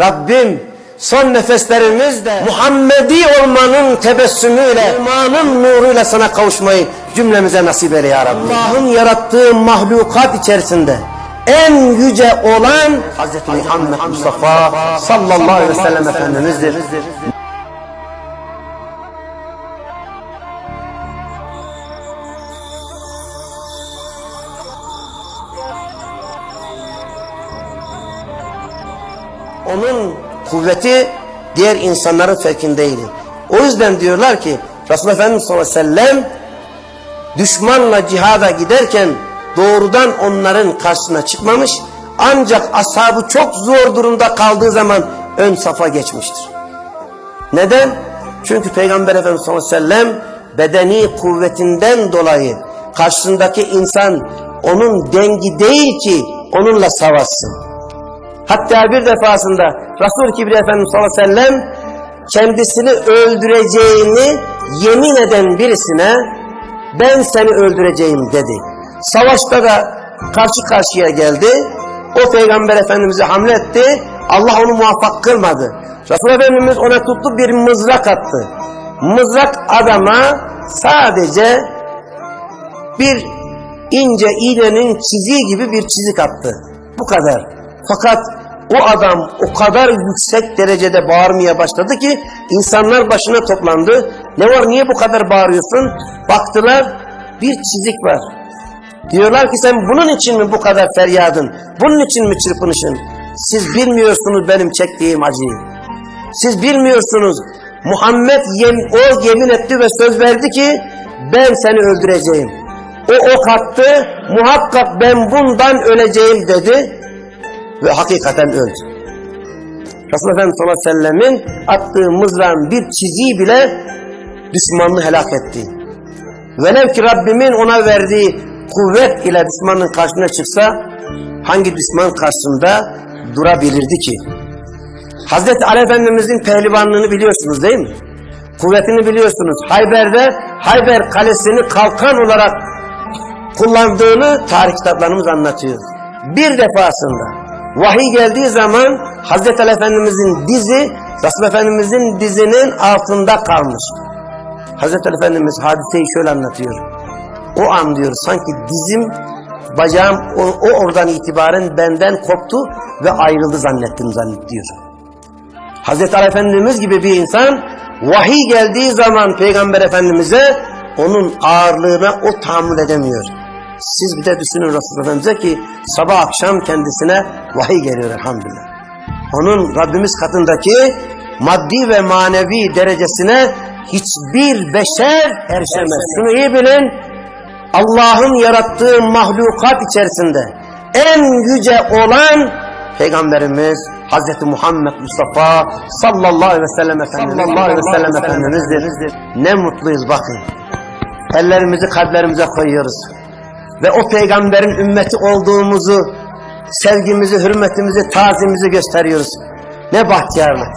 Rabbim son nefeslerimizde Muhammedi olmanın tebessümüyle, imanın nuruyla sana kavuşmayı cümlemize nasip eyle ya Rabbi. Allah'ın yarattığı mahlukat içerisinde en yüce olan Hz. Muhammed Mustafa sallallahu aleyhi ve sellem Efendimiz'dir. Onun kuvveti diğer insanların fevkindeydi. O yüzden diyorlar ki Resulullah Efendimiz sallallahu aleyhi ve sellem düşmanla cihada giderken doğrudan onların karşısına çıkmamış ancak ashabı çok zor durumda kaldığı zaman ön safa geçmiştir. Neden? Çünkü Peygamber Efendimiz sallallahu aleyhi ve sellem bedeni kuvvetinden dolayı karşısındaki insan onun dengi değil ki onunla savaşsın. Hatta bir defasında Resul-i Kibriya Efendimiz sallallahu aleyhi ve sellem kendisini öldüreceğini yemin eden birisine ben seni öldüreceğim dedi. Savaşta da karşı karşıya geldi. O peygamber efendimizi hamle etti. Allah onu muvaffak kılmadı. Resul Efendimiz ona tuttu bir mızrak attı. Mızrak adama sadece bir ince iğnenin çiziği gibi bir çizik attı. Bu kadar. Fakat o adam o kadar yüksek derecede bağırmaya başladı ki insanlar başına toplandı. Ne var niye bu kadar bağırıyorsun? Baktılar bir çizik var. Diyorlar ki sen bunun için mi bu kadar feryadın? Bunun için mi çırpınışın? Siz bilmiyorsunuz benim çektiğim acıyı. Siz bilmiyorsunuz. Muhammed yem, o yemin etti ve söz verdi ki ben seni öldüreceğim. O ok attı muhakkak ben bundan öleceğim dedi ve hakikaten öldü. Resulullah sallallahu aleyhi ve sellemin attığı mızrağın bir çiziği bile düşmanını helak etti. Velev ki Rabbimin ona verdiği kuvvet ile düşmanın karşısına çıksa hangi düşman karşısında durabilirdi ki? Hazreti Ali Efendimizin pehlivanlığını biliyorsunuz değil mi? Kuvvetini biliyorsunuz. Hayber'de Hayber kalesini kalkan olarak kullandığını tarih kitaplarımız anlatıyor. Bir defasında vahiy geldiği zaman Hazreti Ali Efendimizin dizi Resulullah Efendimizin dizinin altında kalmış. Hazreti Ali Efendimiz hadiseyi şöyle anlatıyor. O an diyor sanki dizim bacağım o, o oradan itibaren benden koptu ve ayrıldı zannettim zannediyor. Hazreti Ali Efendimiz gibi bir insan vahiy geldiği zaman Peygamber Efendimiz'e onun ağırlığına o tahammül edemiyor. Siz bir de düşünün Resulullah Efendimiz'e ki sabah akşam kendisine vahiy geliyor elhamdülillah. Onun Rabbimiz katındaki maddi ve manevi derecesine hiçbir beşer erişemez. Şunu iyi bilin, Allah'ın yarattığı mahlukat içerisinde en yüce olan Peygamberimiz Hazreti Muhammed Mustafa sallallahu aleyhi ve sellem Efendimiz, sallallahu aleyhi ve sellem Efendimiz'dir. Ne mutluyuz bakın. Ellerimizi kalplerimize koyuyoruz. Ve o peygamberin ümmeti olduğumuzu, sevgimizi, hürmetimizi, tazimizi gösteriyoruz. Ne bahtiyarlık.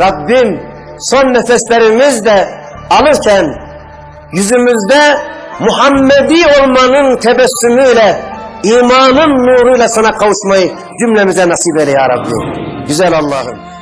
Rabbim son nefeslerimizde alırken yüzümüzde Muhammedi olmanın tebessümüyle, imanın nuruyla sana kavuşmayı cümlemize nasip eyle ya Rabbi. Güzel Allah'ım.